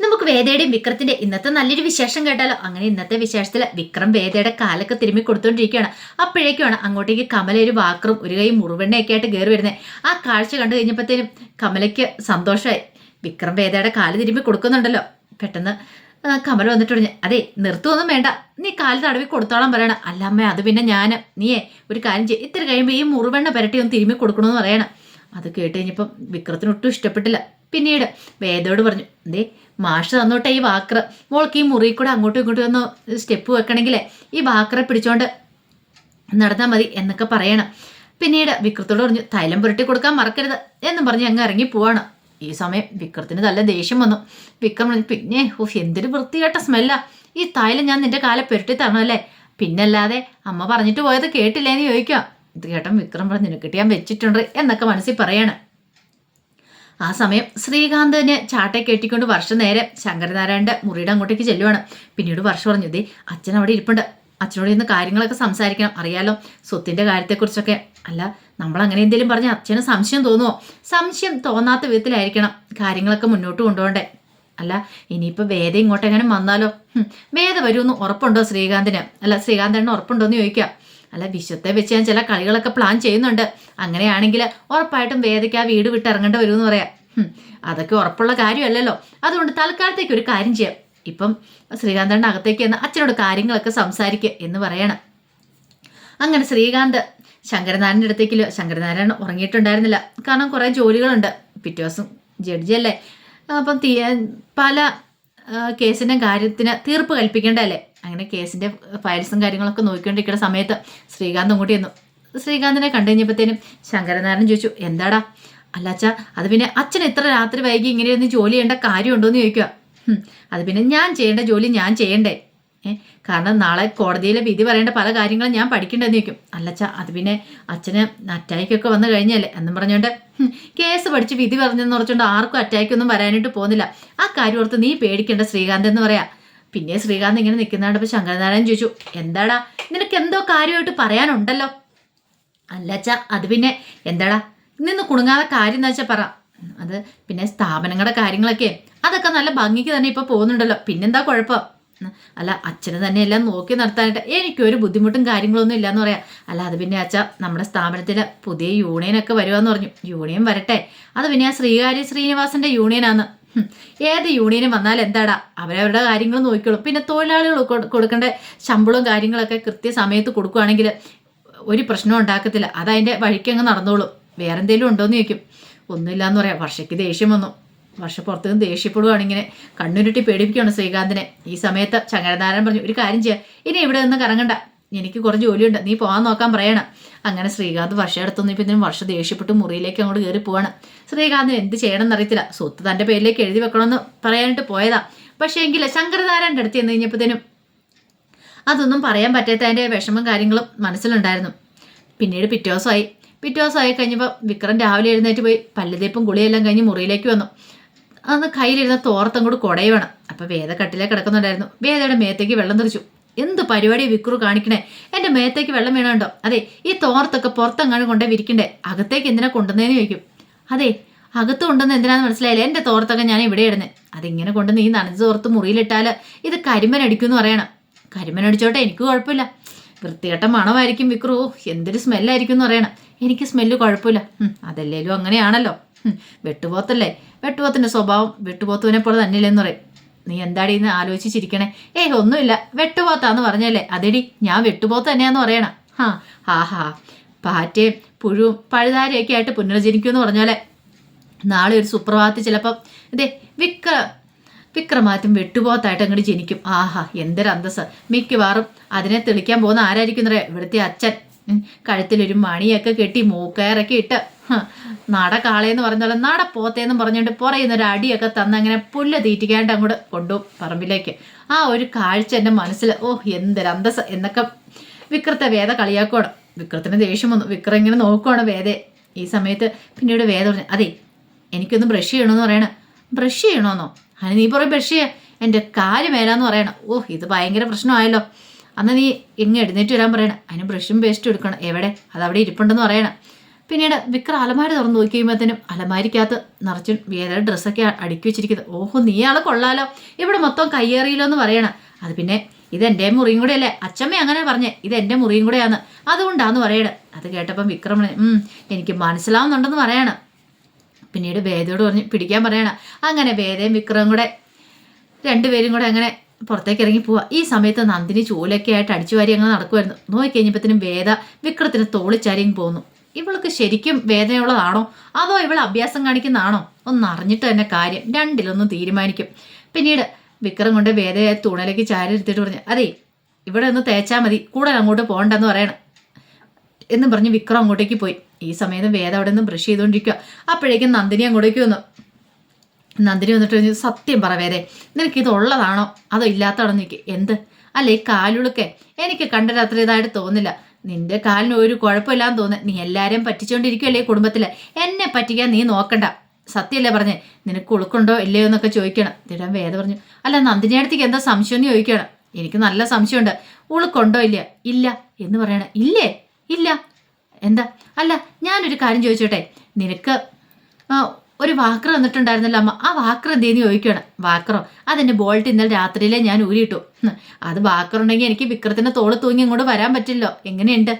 നമുക്ക് വേദയുടെയും വിക്രത്തിന്റെ ഇന്നത്തെ നല്ലൊരു വിശേഷം കേട്ടാലോ? അങ്ങനെ ഇന്നത്തെ വിശേഷത്തിൽ വിക്രം വേദയുടെ കാലൊക്കെ തിരുമ്മി കൊടുത്തോണ്ടിരിക്കുകയാണ്. അപ്പോഴേക്കുമാണ് അങ്ങോട്ടേക്ക് കമല ഒരു വാക്കറും ഒരു കൈ മുറിവെണ്ണയൊക്കെ ആയിട്ട് കയറി വരുന്നത് ആ കാഴ്ച കണ്ടു കഴിഞ്ഞപ്പോഴത്തേനും കമലയ്ക്ക് സന്തോഷമായി. വിക്രം വേദയുടെ കാൽ തിരുമ്മി കൊടുക്കുന്നുണ്ടല്ലോ. പെട്ടെന്ന് കമല വന്നിട്ട് പറഞ്ഞു അതെ നിർത്തുമൊന്നും വേണ്ട. നീ കാൽ തടവി കൊടുത്തോളാൻ പറയണം. അല്ല അമ്മ അത് പിന്നെ ഞാൻ നീയേ ഒരു കാര്യം ചെയ്യും. ഇത്ര കഴിയുമ്പോൾ ഈ മുറിവെണ്ണ പുരട്ടി ഒന്ന് തിരുമ്മി കൊടുക്കണമെന്ന് പറയണം. അത് കേട്ട് കഴിഞ്ഞപ്പം വിക്രത്തിന് ഒട്ടും ഇഷ്ടപ്പെട്ടില്ല. പിന്നീട് വേദയോട് പറഞ്ഞു ദേ മാഷ് തന്നോട്ടെ ഈ വാക്ര. മോൾക്ക് ഈ മുറിയിൽ കൂടെ അങ്ങോട്ടും ഇങ്ങോട്ടും ഒന്ന് സ്റ്റെപ്പ് വെക്കണമെങ്കിലേ ഈ വാക്ര പിടിച്ചോണ്ട് നടന്നാൽ മതി എന്നൊക്കെ പറയണം. പിന്നീട് വിക്രത്തോട് പറഞ്ഞു തൈലം പുരട്ടി കൊടുക്കാൻ മറക്കരുത് എന്നും പറഞ്ഞ് അങ്ങ് ഇറങ്ങി പോവാണ്. ഈ സമയം വിക്രത്തിന് നല്ല ദേഷ്യം വന്നു. വിക്രം പിന്നെ ഓഹ് എന്തൊരു വൃത്തികെട്ട സ്മെല്ലാ. ഈ തൈലം ഞാൻ നിന്റെ കാലെ പുരട്ടി തരണമല്ലേ പിന്നല്ലാതെ അമ്മ പറഞ്ഞിട്ട് പോയത് കേട്ടില്ലേന്ന് ചോദിക്കാം ഇത് കേട്ടൻ വിക്രം പറഞ്ഞു നിനക്കിട്ട് ഞാൻ വെച്ചിട്ടുണ്ട് എന്നൊക്കെ മനസ്സിൽ പറയാണ്. ആ സമയം ശ്രീകാന്തിനെ ചാട്ടെ കെട്ടിക്കൊണ്ട് വർഷം നേരെ ശങ്കരനാരായണന്റെ മുറിയുടെ അങ്ങോട്ടേക്ക് ചെല്ലുവാണ്. പിന്നീട് വർഷം പറഞ്ഞു ദേ അച്ഛൻ അവിടെ ഇരിപ്പുണ്ട്. അച്ഛനോട് ഇന്ന് കാര്യങ്ങളൊക്കെ സംസാരിക്കണം. അറിയാലോ സ്വത്തിന്റെ കാര്യത്തെക്കുറിച്ചൊക്കെ. അല്ല നമ്മൾ അങ്ങനെ എന്തെങ്കിലും പറഞ്ഞ അച്ഛന് സംശയം തോന്നുമോ സംശയം തോന്നാത്ത വിധത്തിലായിരിക്കണം. കാര്യങ്ങളൊക്കെ മുന്നോട്ട് കൊണ്ടുപോകണ്ടേ. അല്ല ഇനിയിപ്പോൾ വേദ ഇങ്ങോട്ടെങ്ങനെ വന്നാലോ? വേദ വരുമെന്ന് ഉറപ്പുണ്ടോ ശ്രീകാന്തിന്? അല്ല ശ്രീകാന്തന് ഉറപ്പുണ്ടോ എന്ന് ചോദിക്കാം. അല്ല വിശ്വത്തെ വെച്ച് ഞാൻ ചില കളികളൊക്കെ പ്ലാൻ ചെയ്യുന്നുണ്ട്. അങ്ങനെയാണെങ്കിൽ ഉറപ്പായിട്ടും വേദയ്ക്ക് ആ വീട് വിട്ട് ഇറങ്ങേണ്ടി വരുമെന്ന് പറയാം. അതൊക്കെ ഉറപ്പുള്ള കാര്യമല്ലല്ലോ. അതുകൊണ്ട് തൽക്കാലത്തേക്ക് ഒരു കാര്യം ചെയ്യാം. ഇപ്പം ശ്രീകാന്തന്റെ അകത്തേക്ക് എന്ന് അച്ഛനോട് കാര്യങ്ങളൊക്കെ സംസാരിക്കുക എന്ന് പറയണം. അങ്ങനെ ശ്രീകാന്ത് ശങ്കരനാരായണന്റെ അടുത്തേക്കില്ല ശങ്കരനാരായണൻ ഉറങ്ങിയിട്ടുണ്ടായിരുന്നില്ല. കാരണം കുറേ ജോലികളുണ്ട്. പിറ്റേ ദിവസം ജഡ്ജിയല്ലേ അപ്പം പല കേസിന്റെ കാര്യത്തിന് തീർപ്പ് കൽപ്പിക്കേണ്ടതല്ലേ? അങ്ങനെ കേസിന്റെ ഫയൽസും കാര്യങ്ങളൊക്കെ നോക്കിക്കൊണ്ടിരിക്കുന്ന സമയത്ത് ശ്രീകാന്ത് അങ്ങോട്ട് ചെന്നു. ശ്രീകാന്തിനെ കണ്ടു കഴിഞ്ഞപ്പോഴത്തേനും ശങ്കരനാരായണൻ ചോദിച്ചു എന്താടാ? അല്ല അച്ഛാ അത് പിന്നെ അച്ഛൻ എത്ര രാത്രി വൈകി ഇങ്ങനെയൊന്ന് ജോലി ചെയ്യേണ്ട കാര്യമുണ്ടോ എന്ന് ചോദിക്കുക അത് പിന്നെ ഞാൻ ചെയ്യേണ്ട ജോലി ഞാൻ ചെയ്യണ്ടേ? കാരണം നാളെ കോടതിയിലെ വിധി പറയേണ്ട പല കാര്യങ്ങളും ഞാൻ പഠിക്കേണ്ടതെന്ന് ചോദിക്കും. അല്ലച്ച അത് പിന്നെ അച്ഛന് അറ്റാക്കൊക്കെ വന്നു കഴിഞ്ഞല്ലേ? എന്നും പറഞ്ഞുകൊണ്ട് കേസ് പഠിച്ച് വിധി പറഞ്ഞെന്ന് പറഞ്ഞുകൊണ്ട് ആർക്കും അറ്റാക്കൊന്നും വരാനായിട്ട് പോകുന്നില്ല. ആ കാര്യം ഓർത്ത് നീ പേടിക്കേണ്ട ശ്രീകാന്ത് എന്ന് പറയാ. പിന്നെ ശ്രീകാന്ത് ഇങ്ങനെ നിൽക്കുന്നുണ്ടപ്പോൾ ശങ്കരനാരായണൻ ചോദിച്ചു എന്താടാ? നിനക്ക് എന്തോ കാര്യമായിട്ട് പറയാനുണ്ടല്ലോ? അല്ലച്ച അത് പിന്നെ എന്താടാ? നിന്ന് കുണുങ്ങാതെ കാര്യം എന്താ വെച്ചാൽ പറ. അത് പിന്നെ സ്ഥാപനങ്ങളുടെ കാര്യങ്ങളൊക്കെ അതൊക്കെ നല്ല ഭംഗിക്ക് തന്നെ ഇപ്പൊ പോകുന്നുണ്ടല്ലോ. പിന്നെന്താ കുഴപ്പം? അല്ല അച്ഛന് തന്നെ എല്ലാം നോക്കി നടത്താനായിട്ട് എനിക്കൊരു ബുദ്ധിമുട്ടും കാര്യങ്ങളൊന്നും ഇല്ലാന്ന് പറയാം. അല്ല അത് പിന്നെ അച്ഛ നമ്മുടെ സ്ഥാപനത്തിൽ പുതിയ യൂണിയനൊക്കെ വരുവാന്ന് പറഞ്ഞു. യൂണിയൻ വരട്ടെ. അത് പിന്നെ ആ ശ്രീകാര്യ ശ്രീനിവാസന്റെ യൂണിയനാന്ന്. ഹും, ഏത് യൂണിയനും വന്നാൽ എന്താടാ? അവരവരുടെ കാര്യങ്ങൾ നോക്കിക്കോളും. പിന്നെ തൊഴിലാളികൾ കൊടുക്കേണ്ട ശമ്പളവും കാര്യങ്ങളൊക്കെ കൃത്യസമയത്ത് കൊടുക്കുകയാണെങ്കിൽ ഒരു പ്രശ്നവും ഉണ്ടാക്കത്തില്ല. അതതിന്റെ വഴിക്കങ്ങ് നടന്നോളും. വേറെ എന്തെങ്കിലും ഉണ്ടോയെന്ന് ചോദിക്കും. ഒന്നുമില്ല എന്ന് പറയാം. വർഷയ്ക്ക് ദേഷ്യം വന്നു. വർഷ പുറത്തു നിന്ന് ഇങ്ങനെ. കണ്ണുരുട്ടി പേടിപ്പിക്കുകയാണ് ശ്രീകാന്തിനെ. ഈ സമയത്ത് ചങ്ങരനാരായൺ പറഞ്ഞു ഒരു കാര്യം ചെയ്യാം. ഇനി ഇവിടെ നിന്ന് കറങ്ങണ്ട. എനിക്ക് കുറച്ച് ജോലിയുണ്ട്. നീ പോകാൻ നോക്കാൻ പറയണം. അങ്ങനെ ശ്രീകാന്ത് വർഷ അടുത്തൊന്നും ഇപ്പം ഇതിനും വർഷ ദേഷ്യപ്പെട്ട് മുറിയിലേക്ക് അങ്ങോട്ട് കയറി പോവാണ്. ശ്രീകാന്ത് എന്ത് ചെയ്യണം എന്നറിയത്തില്ല സ്വത്ത് തന്റെ പേരിലേക്ക് എഴുതി വെക്കണമെന്ന് പറയാനായിട്ട് പോയതാ. പക്ഷേ എങ്കിൽ ശങ്കരനാരായണന്റെ അടുത്ത് ചെന്ന് അതൊന്നും പറയാൻ പറ്റാത്തതിന്റെ വിഷമം കാര്യങ്ങളും മനസ്സിലുണ്ടായിരുന്നു. പിന്നീട് പിറ്റേ ദിവസമായി. പിറ്റേ ദിവസമായി കഴിഞ്ഞപ്പോൾ വിക്രം രാവിലെ എഴുന്നേറ്റ് പോയി പല്ലുതേപ്പും ഗുളിയെല്ലാം കഴിഞ്ഞ് മുറിയിലേക്ക് വന്നു. അന്ന് കയ്യിലിരുന്ന തോർത്തം കൂടി കുടയുവാണ്. അപ്പോൾ വേദ കട്ടിലേക്ക് കിടക്കുന്നുണ്ടായിരുന്നു. വേദയുടെ മേത്തേക്ക് വെള്ളം തെറിച്ചു. എന്ത് പരിപാടി വിക്രു കാണിക്കണേ? എന്റെ മേത്തേക്ക് വെള്ളം വീണുണ്ടോ? അതെ ഈ തോർത്തൊക്കെ പുറത്തെങ്ങാനും കൊണ്ടേ വിരിക്കണ്ടേ? അകത്തേക്ക് എന്തിനാ കൊണ്ടുവന്നേന്ന് ചോദിക്കും. അതെ അകത്ത് കൊണ്ടുവന്ന് എന്തിനാന്ന് മനസ്സിലായില്ല? എന്റെ തോർത്തൊക്കെ ഞാൻ ഇവിടെ ഇടുന്നത് അതിങ്ങനെ കൊണ്ടുവന്ന് ഈ നനഞ്ഞ തോർത്ത് മുറിയിലിട്ടാൽ ഇത് കരിമനടിക്കുമെന്ന് പറയണം. കരിമനടിച്ചോട്ടെ എനിക്ക് കുഴപ്പമില്ല. വൃത്തികെട്ട മണമായിരിക്കും വിക്രു. എന്തൊരു സ്മെല്ലായിരിക്കും എന്ന് പറയണം. എനിക്ക് സ്മെല്ല് കുഴപ്പമില്ല. അതല്ലേലും അങ്ങനെയാണല്ലോ. വെട്ടുപോത്തല്ലേ? വെട്ടുപോത്തിന്റെ സ്വഭാവം വെട്ടുപോത്തുവിനെ പോലെ തന്നെയില്ലെന്ന് പറയും. നീ എന്താടി ഇന്ന് ആലോചിച്ചിരിക്കണേ? ഏയ് ഒന്നുമില്ല. വെട്ടുപോത്താന്ന് പറഞ്ഞല്ലേ? അതെടി ഞാൻ വെട്ടുപോത്ത് തന്നെയാന്ന് പറയണ. ഹാ ഹാ ഹാ. പാറ്റയും പുഴുവും പഴുതാരിയൊക്കെ ആയിട്ട് പുനർജനിക്കുമെന്ന് പറഞ്ഞാലേ. നാളെ ഒരു സുപ്രഭാതത്തിൽ ചിലപ്പം ഇതേ വിക്ര വിക്രമാറ്റം വെട്ടുപോത്തായിട്ട് അങ്ങോട്ട് ജനിക്കും. ആഹാ എന്തൊരു അന്തസ് മിക്കവാറും അതിനെ തെളിക്കാൻ പോകുന്ന ആരായിരിക്കും എന്നറിയാം ഇവിടുത്തെ അച്ഛൻ. കഴുത്തിലൊരു മണിയൊക്കെ കെട്ടി മൂക്കയറൊക്കെ ഇട്ട് നട കാളയെന്ന് പറഞ്ഞ പോലെ നട പോത്തേന്നും പറഞ്ഞുകൊണ്ട് പുറയുന്ന ഒരു അടിയൊക്കെ തന്ന് അങ്ങനെ പുല്ല് തീറ്റിക്കാണ്ട് അങ്ങോട്ട് കൊണ്ടുപോകും പറമ്പിലേക്ക്. ആ ഒരു കാഴ്ച എന്റെ മനസ്സിൽ ഓ എന്തൊരു അന്തസ് എന്നൊക്കെ വിക്രത്തെ വേദ കളിയാക്കുവാണ്. വിക്രത്തിന് ദേഷ്യം വന്നു. വിക്രം ഇങ്ങനെ നോക്കുവാണ് വേദയെ. ഈ സമയത്ത് പിന്നീട് വേദ പറഞ്ഞു അതെ എനിക്കൊന്ന് ബ്രഷ് ചെയ്യണമെന്ന് പറയണ. ബ്രഷ് ചെയ്യണമെന്നോ അതിന് നീ പറയും ബ്രഷ് ചെയ്യാം. എന്റെ കാൽ മേലാന്ന് പറയണം. ഓ ഇത് ഭയങ്കര പ്രശ്നമായല്ലോ. അന്ന് നീ എങ്ങ് എഴുന്നേറ്റ് വരാൻ പറയണം. അതിന് ബ്രഷും പേസ്റ്റും എടുക്കണം. എവിടെ? അത് അവിടെ ഇരിപ്പുണ്ടെന്ന് പറയണം. പിന്നീട് വിക്രം അലമാരി തുറന്നു നോക്കി കഴിയുമ്പോഴത്തേനും അലമാരിക്കകത്ത് നിറച്ച് വേറെ ഡ്രസ്സൊക്കെ അടുക്കി വെച്ചിരിക്കുന്നത്. ഓഹോ നീ ആൾ കൊള്ളാലോ. ഇവിടെ മൊത്തം കയ്യേറിയില്ലോ എന്ന് പറയണം. അത് പിന്നെ ഇത് എന്റെ മുറിയും കൂടെ അല്ലേ അച്ഛമ്മ അങ്ങനെ പറഞ്ഞേ ഇത് എന്റെ മുറിയും കൂടെയാണ് അതുകൊണ്ടാന്ന് പറയണേ. അത് കേട്ടപ്പം വിക്രം എനിക്ക് മനസ്സിലാവുന്നുണ്ടെന്ന് പറയണം. പിന്നീട് വേദയോട് പറഞ്ഞ് പിടിക്കാൻ പറയണം. അങ്ങനെ വേദയും വിക്രവും കൂടെ രണ്ടുപേരും കൂടെ അങ്ങനെ പുറത്തേക്ക് ഇറങ്ങി പോവാ. ഈ സമയത്ത് നന്ദിനി ചൂലൊക്കെ ആയിട്ട് അടിച്ചു വാരി അങ്ങനെ നടക്കുമായിരുന്നു നോക്കിക്കഴിഞ്ഞപ്പത്തിനും വേദ വിക്രത്തിന് തോളിച്ചാരിയും പോന്നു. ഇവൾക്ക് ശരിക്കും വേദനയുള്ളതാണോ? അതോ ഇവൾ അഭ്യാസം കാണിക്കുന്നതാണോ? ഒന്ന് അറിഞ്ഞിട്ട് തന്നെ കാര്യം രണ്ടിലൊന്നും തീരുമാനിക്കും. പിന്നീട് വിക്രം കൊണ്ട് വേദയെ തുണലേക്ക് ചാരി എടുത്തിട്ട് പറഞ്ഞു അതെ ഇവിടെ ഒന്ന് തേച്ചാൽ മതി. കൂടുതൽ അങ്ങോട്ട് പോകണ്ടെന്ന് പറയണം. എന്ന് പറഞ്ഞ് വിക്രം അങ്ങോട്ടേക്ക് പോയി. ഈ സമയത്ത് വേദ അവിടെ നിന്ന് ബ്രഷ് ചെയ്തുകൊണ്ടിരിക്കുക അപ്പോഴേക്കും നന്ദിനി അങ്ങോട്ടേക്ക് വന്നു. നന്ദിനി വന്നിട്ട് സത്യം പറ വേറെ. നിനക്ക് ഇത് ഉള്ളതാണോ അതോ ഇല്ലാത്തതാണോ നിൽക്ക് എന്ത്? അല്ല കാലുളുക്കെ? എനിക്ക് കണ്ട രാത്രി ഇതായിട്ട് തോന്നില്ല നിന്റെ കാലിന് ഒരു കുഴപ്പമില്ലാന്ന് തോന്നുന്നു. നീ എല്ലാവരെയും പറ്റിച്ചോണ്ടിരിക്കുമല്ലേ കുടുംബത്തിൽ എന്നെ പറ്റിക്കാൻ നീ നോക്കണ്ട. സത്യമല്ലേ പറഞ്ഞേ? നിനക്ക് ഉളുക്കുണ്ടോ ഇല്ലയോ എന്നൊക്കെ ചോദിക്കണം. ഇതിടാൻ വേദ പറഞ്ഞു. അല്ല നന്ദിനിയടുത്തേക്ക് എന്താ സംശയം എന്ന് ചോദിക്കണം എനിക്ക് നല്ല സംശയമുണ്ട്. ഉളുക്കുണ്ടോ ഇല്ല? ഇല്ല എന്ന് പറയണ. ഇല്ലേ? ഇല്ല. എന്താ? അല്ല ഞാനൊരു കാര്യം ചോദിച്ചോട്ടെ? നിനക്ക് ഒരു വാക്കർ വന്നിട്ടുണ്ടായിരുന്നല്ലോ അമ്മ. ആ വാക്കർ എന്തേന്ന് ചോദിക്കണം വാക്കറോ? അതെന്റെ ബോൾട്ട് ഇന്നലെ രാത്രിയിലെ ഞാൻ ഊരിയിട്ടു. അത് വാക്കർ ഉണ്ടെങ്കിൽ എനിക്ക് വിക്രത്തിന്റെ തോൾ തൂങ്ങി ഇങ്ങോട്ട് വരാൻ പറ്റില്ലോ. എങ്ങനെയുണ്ട്?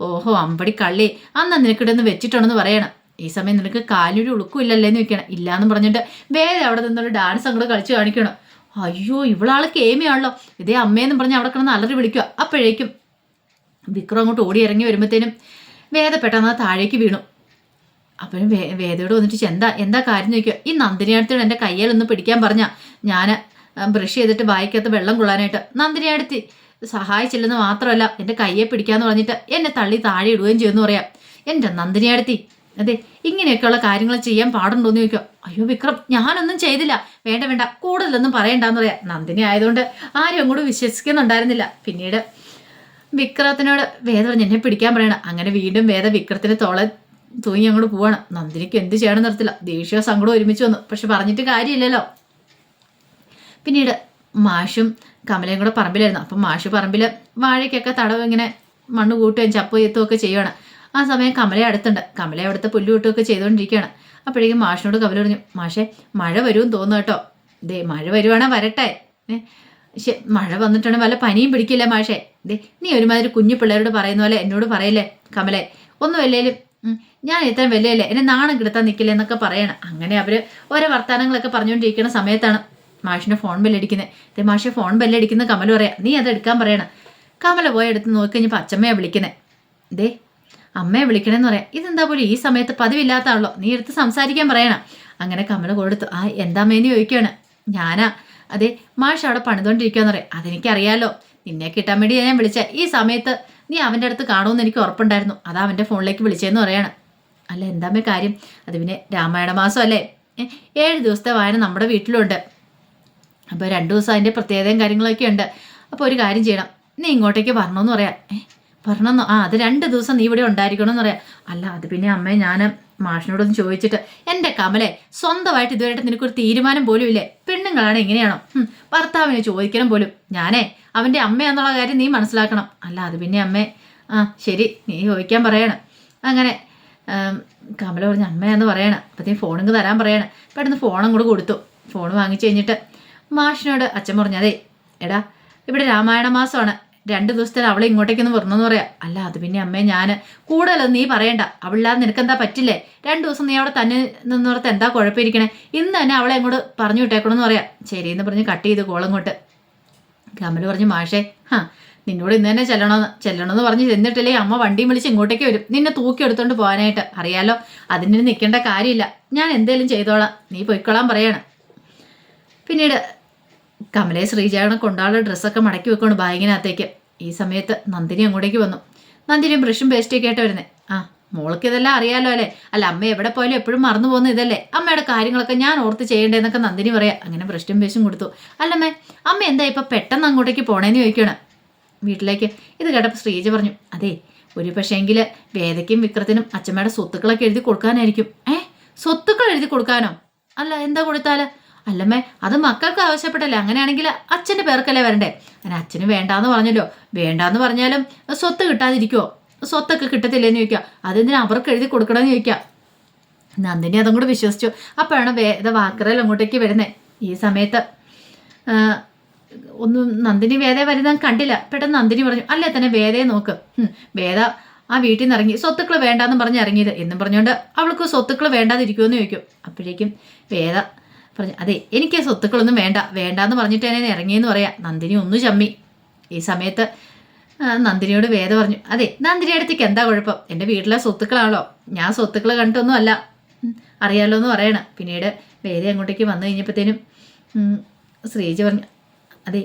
ഓഹോ അമ്പടി കള്ളി. അന്ന് നിനക്കിടന്ന് വെച്ചിട്ടുണ്ടെന്ന് പറയണം. ഈ സമയം നിനക്ക് കാലിനൊരു ഉളുക്കില്ലല്ലേ എന്ന് വെക്കണം ഇല്ലാന്ന് പറഞ്ഞിട്ട് വേറെ അവിടെ നിന്നൊരു ഡാൻസ് അങ്ങോട്ട് കളിച്ചു കാണിക്കണം. അയ്യോ ഇവളാൾ കേമിയാണല്ലോ. ഇതേ അമ്മയെന്ന് പറഞ്ഞ് അവിടെ കിടന്ന് അലറി വിളിക്കുക അപ്പോഴേക്കും വിക്രം അങ്ങോട്ട് ഓടി ഇറങ്ങി വരുമ്പോഴത്തേനും വേദ പെട്ടെന്ന് താഴേക്ക് വീണു. അപ്പോഴും വേ വേദയോട് വന്നിട്ട് എന്താ എന്താ കാര്യം ചോദിക്കുക. ഈ നന്ദിനിയാടത്തോട് എന്റെ കയ്യിലൊന്ന് പിടിക്കാൻ പറഞ്ഞ ഞാൻ ബ്രഷ് ചെയ്തിട്ട് വായിക്കകത്ത് വെള്ളം കൊള്ളാനായിട്ട് നന്ദിനിയാടത്തി സഹായിച്ചില്ലെന്ന് മാത്രമല്ല എന്റെ കയ്യെ പിടിക്കാന്ന് പറഞ്ഞിട്ട് എന്നെ തള്ളി താഴെ ഇടുകയും ചെയ്യുമെന്ന് പറയാം. എന്റെ നന്ദിനിയാടത്തി അതെ ഇങ്ങനെയൊക്കെയുള്ള കാര്യങ്ങൾ ചെയ്യാൻ പാടുണ്ടോയെന്ന് ചോദിക്കുക. അയ്യോ വിക്രം ഞാനൊന്നും ചെയ്തില്ല. വേണ്ട വേണ്ട കൂടുതലൊന്നും പറയണ്ടെന്ന് പറയാം. നന്ദിനി ആയതുകൊണ്ട് ആരും അങ്ങോട്ട് വിശ്വസിക്കുന്നുണ്ടായിരുന്നില്ല. പിന്നീട് വിക്രത്തിനോട് വേദ പറഞ്ഞ് എന്നെ പിടിക്കാൻ പറയണം. അങ്ങനെ വീണ്ടും വേദ വിക്രത്തിന് തോളെ തൂങ്ങി അങ്ങോട്ട് പോവാണ്. നന്ദിനിക്ക് എന്ത് ചെയ്യണം നിർത്തില്ല ദേഷ്യവും സങ്കടം ഒരുമിച്ച് വന്നു. പക്ഷെ പറഞ്ഞിട്ട് കാര്യമില്ലല്ലോ. പിന്നീട് മാഷും കമലയും കൂടെ പറമ്പിലായിരുന്നു. അപ്പം മാഷ് പറമ്പിൽ വാഴയ്ക്കൊക്കെ തടവ് ഇങ്ങനെ മണ്ണ് കൂട്ടുകയും ചപ്പ് ചെയ്യത്തും ഒക്കെ ചെയ്യുവാണ്. ആ സമയം കമല അടുത്തുണ്ട്. കമല അവിടുത്തെ പുല്ല് കൂട്ടുകയൊക്കെ ചെയ്തുകൊണ്ടിരിക്കുകയാണ്. അപ്പോഴേക്കും മാഷിനോട് കമല പറഞ്ഞു മാഷെ മഴ വരുമെന്ന് തോന്നുന്നു കേട്ടോ. ദേ മഴ വരുവാണെ വരട്ടെ. ഏ മഴ വന്നിട്ടുണ്ടെങ്കിൽ വല്ല പനിയും പിടിക്കില്ല മാഷേ? ദേ നീ ഒരുമാതിരി കുഞ്ഞു പിള്ളേരോട് പറയുന്ന പോലെ എന്നോട് പറയില്ലേ കമലെ? ഒന്നും അല്ലേലും ഞാൻ ഇത്രയും വലിയല്ലേ? എന്നെ നാണം കിടത്താൻ നിൽക്കില്ല എന്നൊക്കെ പറയണം. അങ്ങനെ അവർ ഓരോ വർത്തമാനങ്ങളൊക്കെ പറഞ്ഞുകൊണ്ടിരിക്കുന്ന സമയത്താണ് മാഷിന്റെ ഫോൺ ബെല്ലടിക്കുന്നത് ദേ മാഷെ ഫോൺ ബെല്ലടിക്കുന്ന കമൽ പറയാം നീ അത് എടുക്കാൻ പറയണം. കമല പോയി എടുത്ത് നോക്കി കഴിഞ്ഞപ്പോൾ അച്ഛമ്മയെ വിളിക്കുന്നത് ദേ അമ്മയെ വിളിക്കണമെന്ന് പറയാം ഇതെന്താ പോലും ഈ സമയത്ത് പതിവില്ലാത്താണല്ലോ നീ എടുത്ത് സംസാരിക്കാൻ പറയണം. അങ്ങനെ കമല കൊടുത്തു ആ എന്താ മേനി ചോദിക്കുകയാണ്. ഞാനാ അതെ മാഷ് അവിടെ പണിതുകൊണ്ടിരിക്കുകയെന്ന് പറയാം അതെനിക്കറിയാലോ നിന്നെ കിട്ടാൻ വേണ്ടി ഞാൻ വിളിച്ച ഈ സമയത്ത് നീ അവന്റെ അടുത്ത് കാണുമെന്ന് എനിക്ക് ഉറപ്പുണ്ടായിരുന്നു. അതാ അവന്റെ ഫോണിലേക്ക് വിളിച്ചതെന്ന് പറയാണ്. അല്ല എന്താമേ കാര്യം? അത് പിന്നെ രാമായണ മാസം അല്ലേ ഏഴ് ദിവസത്തെ വായന നമ്മുടെ വീട്ടിലുണ്ട്. അപ്പോൾ രണ്ട് ദിവസം അതിന്റെ പ്രത്യേകതയും കാര്യങ്ങളൊക്കെ ഉണ്ട്. അപ്പോൾ ഒരു കാര്യം ചെയ്യണം. നീ ഇങ്ങോട്ടേക്ക് വരണമെന്ന് പറയാം. ഏഹ് വരണമെന്നോ? ആ അത് രണ്ട് ദിവസം നീ ഇവിടെ ഉണ്ടായിരിക്കണമെന്ന് പറയാം. അല്ല അത് പിന്നെ അമ്മേ ഞാൻ മാഷിനോടൊന്ന് ചോദിച്ചിട്ട് എന്റെ കമലെ സ്വന്തമായിട്ട് ഇതുവരെയായിട്ട് നിനക്കൊരു തീരുമാനം പോലും ഇല്ലേ? പെണ്ണുങ്ങളാണ് എങ്ങനെയാണോ? ഭർത്താവിനെ ചോദിക്കണം പോലും. ഞാനേ അവന്റെ അമ്മയെന്നുള്ള കാര്യം നീ മനസ്സിലാക്കണം. അല്ല അത് പിന്നെ അമ്മേ. ആ ശരി നീ ചോദിക്കാൻ പറയണം. അങ്ങനെ കമല പറഞ്ഞ അമ്മയാന്ന് പറയണം. അപ്പത്തേക്കും ഫോണിങ് തരാൻ പറയണം. പെട്ടെന്ന് ഫോണും കൂടെ കൊടുത്തു. ഫോൺ വാങ്ങിച്ചു കഴിഞ്ഞിട്ട് മാഷിനോട് അച്ഛൻ പറഞ്ഞു അതെ എടാ ഇവിടെ രാമായണ മാസമാണ്. രണ്ട് ദിവസത്തിൽ അവളെ ഇങ്ങോട്ടേക്കൊന്ന് വരണമെന്ന് പറയാം. അല്ല അത് പിന്നെ അമ്മേ ഞാൻ കൂടുതലൊന്നും നീ പറയണ്ട. അവളില്ലാതെ നിനക്കെന്താ പറ്റില്ലേ? രണ്ട് ദിവസം നീ അവിടെ തന്നെ നിന്നോർത്ത് എന്താ കുഴപ്പമിരിക്കണേ? ഇന്ന് തന്നെ അവളെ അങ്ങോട്ട് പറഞ്ഞു വിട്ടേക്കണമെന്ന് പറയാം. ശരി എന്ന് പറഞ്ഞ് കട്ട് ചെയ്ത് കോളങ്ങോട്ട് കമൽ പറഞ്ഞു മാഷേ ഹാ നിന്നോട് ഇന്ന് തന്നെ ചെല്ലണമെന്ന് ചെല്ലണമെന്ന് പറഞ്ഞ് ചെന്നിട്ടില്ലേ അമ്മ വണ്ടിയും വിളിച്ച് ഇങ്ങോട്ടേക്ക് വരും. നിന്നെ തൂക്കി എടുത്തോണ്ട് പോകാനായിട്ട് അറിയാലോ അതിന് നിൽക്കേണ്ട കാര്യമില്ല. ഞാൻ എന്തേലും ചെയ്തോളാം. നീ പൊയ്ക്കോളാൻ പറയണം. പിന്നീട് കമലെ ശ്രീജയുടെ കൊണ്ടാളുടെ ഡ്രസ്സൊക്കെ മടക്കി വെക്കണം ബാഗിനകത്തേക്ക് ഈ സമയത്ത് നന്ദിനി അങ്ങോട്ടേക്ക് വന്നു. നന്ദിനിയും ബ്രഷും പേസ്റ്റൊക്കെ ആയിട്ട് വരുന്നത് ആ മോൾക്ക് ഇതെല്ലാം അറിയാലോ അല്ലേ? അല്ല അമ്മ എവിടെ പോയാലും എപ്പോഴും മറന്നു പോകുന്ന ഇതല്ലേ? അമ്മയുടെ കാര്യങ്ങളൊക്കെ ഞാൻ ഓർത്ത് ചെയ്യേണ്ടതെന്നൊക്കെ നന്ദിനി പറയാം. അങ്ങനെ ബ്രഷും പേസ്റ്റും കൊടുത്തു. അല്ലമ്മേ അമ്മ എന്താ ഇപ്പം പെട്ടെന്ന് അങ്ങോട്ടേക്ക് പോണേന്ന് ചോദിക്കുകയാണ് വീട്ടിലേക്ക് ഇത് കേട്ടപ്പോൾ ശ്രീജ പറഞ്ഞു അതെ ഒരു പക്ഷേങ്കിൽ വേദയ്ക്കും വിക്രത്തിനും അച്ഛമ്മയുടെ സ്വത്തുക്കളൊക്കെ എഴുതി കൊടുക്കാനായിരിക്കും. ഏ സ്വത്തുക്കൾ എഴുതി കൊടുക്കാനോ? അല്ല എന്താ കൊടുത്താൽ? അല്ലമ്മേ അത് മക്കൾക്ക് ആവശ്യപ്പെട്ടല്ലേ? അങ്ങനെയാണെങ്കിൽ അച്ഛന്റെ പേർക്കല്ലേ വരണ്ടേ? അങ്ങനെ അച്ഛന് വേണ്ടാന്ന് പറഞ്ഞല്ലോ. വേണ്ടാന്ന് പറഞ്ഞാലും സ്വത്ത് കിട്ടാതിരിക്കുമോ സ്വത്തൊക്കെ കിട്ടത്തില്ലേന്ന് ചോദിക്കുക. അതെന്തിനാ അവർക്ക് എഴുതി കൊടുക്കണമെന്ന് ചോദിക്കുക. നന്ദിനി അതും കൂടെ വിശ്വസിച്ചു. അപ്പോഴാണ് വേദ വാക്കറൽ അങ്ങോട്ടേക്ക് വരുന്നത് ഈ സമയത്ത് ഒന്നും നന്ദിനി വേദ വരുന്നത് കണ്ടില്ല. പെട്ടെന്ന് നന്ദിനി പറഞ്ഞു അല്ലേ തന്നെ വേദയെ നോക്ക്. വേദ ആ വീട്ടിൽ നിന്ന് ഇറങ്ങി സ്വത്തുക്കൾ വേണ്ടാന്ന് പറഞ്ഞ് ഇറങ്ങിയത്. എന്നും പറഞ്ഞുകൊണ്ട് അവൾക്ക് സ്വത്തുക്കൾ വേണ്ടാതിരിക്കുമെന്ന് ചോദിക്കും. അപ്പോഴേക്കും വേദ പറഞ്ഞു അതെ എനിക്ക് സ്വത്തുക്കളൊന്നും വേണ്ട വേണ്ട എന്ന് പറഞ്ഞിട്ട് എന്നെ ഇറങ്ങിയെന്ന് പറയാം. നന്ദിനി ഒന്നു ചമ്മി. ഈ സമയത്ത് നന്ദിനിയോട് വേദ പറഞ്ഞു അതെ നന്ദിനി അടുത്തേക്ക് എന്താ കുഴപ്പം? എന്റെ വീട്ടിലെ സ്വത്തുക്കളാണല്ലോ. ഞാൻ സ്വത്തുക്കൾ കണ്ടിട്ടൊന്നും അല്ല അറിയാമല്ലോ എന്ന് പറയണം. പിന്നീട് വേദ അങ്ങോട്ടേക്ക് വന്നു കഴിഞ്ഞപ്പോഴത്തേനും ശ്രീജി പറഞ്ഞു അതെ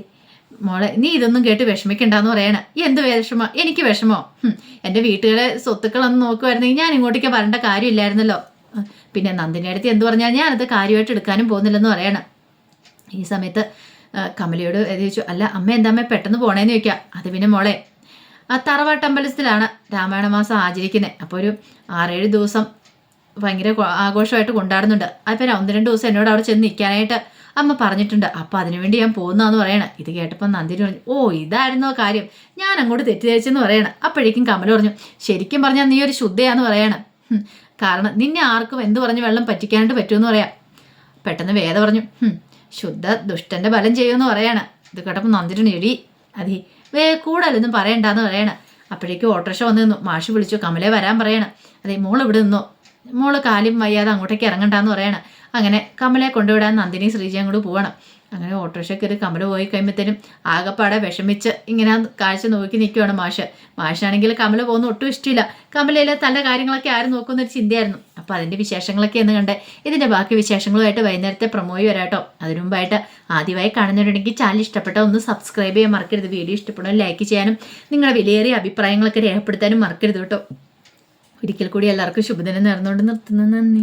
മോളെ നീ ഇതൊന്നും കേട്ട് വിഷമിക്കണ്ടെന്ന് പറയണ. എന്ത് വിഷമോ? എനിക്ക് വിഷമോ. എന്റെ വീട്ടുകാരെ സ്വത്തുക്കളൊന്നും നോക്കുമായിരുന്നെങ്കിൽ ഞാൻ ഇങ്ങോട്ടേക്ക് വരേണ്ട കാര്യമില്ലായിരുന്നല്ലോ. പിന്നെ നന്ദിനി അടുത്ത് എന്ത് പറഞ്ഞാൽ ഞാനത് കാര്യമായിട്ട് എടുക്കാനും പോകുന്നില്ലെന്ന് പറയണം. ഈ സമയത്ത് കമലിയോട് ചോദിച്ചു അല്ല അമ്മ എന്താ അമ്മ പെട്ടെന്ന് പോണേന്ന് ചോദിക്കാം. അത് പിന്നെ മോളെ ആ തറവാട്ടമ്പലത്തിലാണ് രാമായണ മാസം ആചരിക്കുന്നത് അപ്പോൾ ഒരു ആറേഴ് ദിവസം ഭയങ്കര ആഘോഷമായിട്ട് കൊണ്ടാടുന്നുണ്ട്. അപ്പം ഒന്ന് രണ്ട് ദിവസം എന്നോട് അവിടെ ചെന്ന് നിൽക്കാനായിട്ട് അമ്മ പറഞ്ഞിട്ടുണ്ട്. അപ്പം അതിനുവേണ്ടി ഞാൻ പോകുന്നതെന്ന് പറയണം. ഇത് കേട്ടപ്പോൾ നന്ദിനി പറഞ്ഞു ഓ ഇതായിരുന്നോ കാര്യം? ഞാൻ അങ്ങോട്ട് തെറ്റിദ്ധരിച്ചെന്ന് പറയണം. അപ്പോഴേക്കും കമല പറഞ്ഞു ശരിക്കും പറഞ്ഞാൽ നീ ഒരു ശുദ്ധയാന്ന് പറയണം. കാരണം നിന്നെ ആർക്കും എന്ത് പറഞ്ഞ് വെള്ളം പറ്റിക്കാനായിട്ട് പറ്റുമെന്ന് പറയാം. പെട്ടെന്ന് വേദ പറഞ്ഞു ശുദ്ധ ദുഷ്ടന്റെ ബലം ചെയ്യുമെന്ന് പറയാണ്. ഇത് കേട്ടപ്പോൾ നന്ദിരുന്ന് എടി അതി വേ കൂടുതലൊന്നും പറയണ്ടെന്ന് പറയണം. അപ്പോഴേക്കും ഓട്ടോറിക്ഷ വന്നു നിന്നു. മാഷ് വിളിച്ചു കമലെ വരാൻ പറയണം. അതെ മോൾ ഇവിടെ നിന്നോ. മോൾ കാലും വയ്യാതെ അങ്ങോട്ടേക്ക് ഇറങ്ങണ്ടെന്ന് പറയണം. അങ്ങനെ കമലെ കൊണ്ടുവിടാൻ നന്ദിനി ശ്രീജയും കൂടി പോവണം. അങ്ങനെ ഓട്ടോറിക്ഷ കയറി കമല പോയി കഴിയുമ്പോഴത്തേനും ആകെപ്പാടെ വിഷമിച്ച് ഇങ്ങനെ കാഴ്ച നോക്കി നിൽക്കുവാണ് മാഷ്. മാഷാണെങ്കിൽ കമല പോകുന്ന ഒട്ടും ഇഷ്ടമില്ല കമലയിലെ തന്റെ കാര്യങ്ങളൊക്കെ ആരും നോക്കുന്ന ഒരു ചിന്തയായിരുന്നു. അപ്പോൾ അതിന്റെ വിശേഷങ്ങളൊക്കെ എന്ന് കണ്ട് ഇതിന്റെ ബാക്കി വിശേഷങ്ങളുമായിട്ട് വൈകുന്നേരത്തെ പ്രൊമോയി വരാട്ടോ അതിനു മുമ്പായിട്ട് ആദ്യമായി കാണുന്നവരുണ്ടെങ്കിൽ ചാനൽ ഇഷ്ടപ്പെട്ട ഒന്ന് സബ്സ്ക്രൈബ് ചെയ്യാൻ മറക്കരുത്. വീഡിയോ ഇഷ്ടപ്പെടും ലൈക്ക് ചെയ്യാനും നിങ്ങളുടെ വിലയേറിയ അഭിപ്രായങ്ങളൊക്കെ രേഖപ്പെടുത്താനും മറക്കരുത് കേട്ടോ. ഒരിക്കൽ കൂടി എല്ലാവർക്കും ശുഭദിനം നേർന്നുകൊണ്ട് നിർത്തുന്നു. നന്ദി.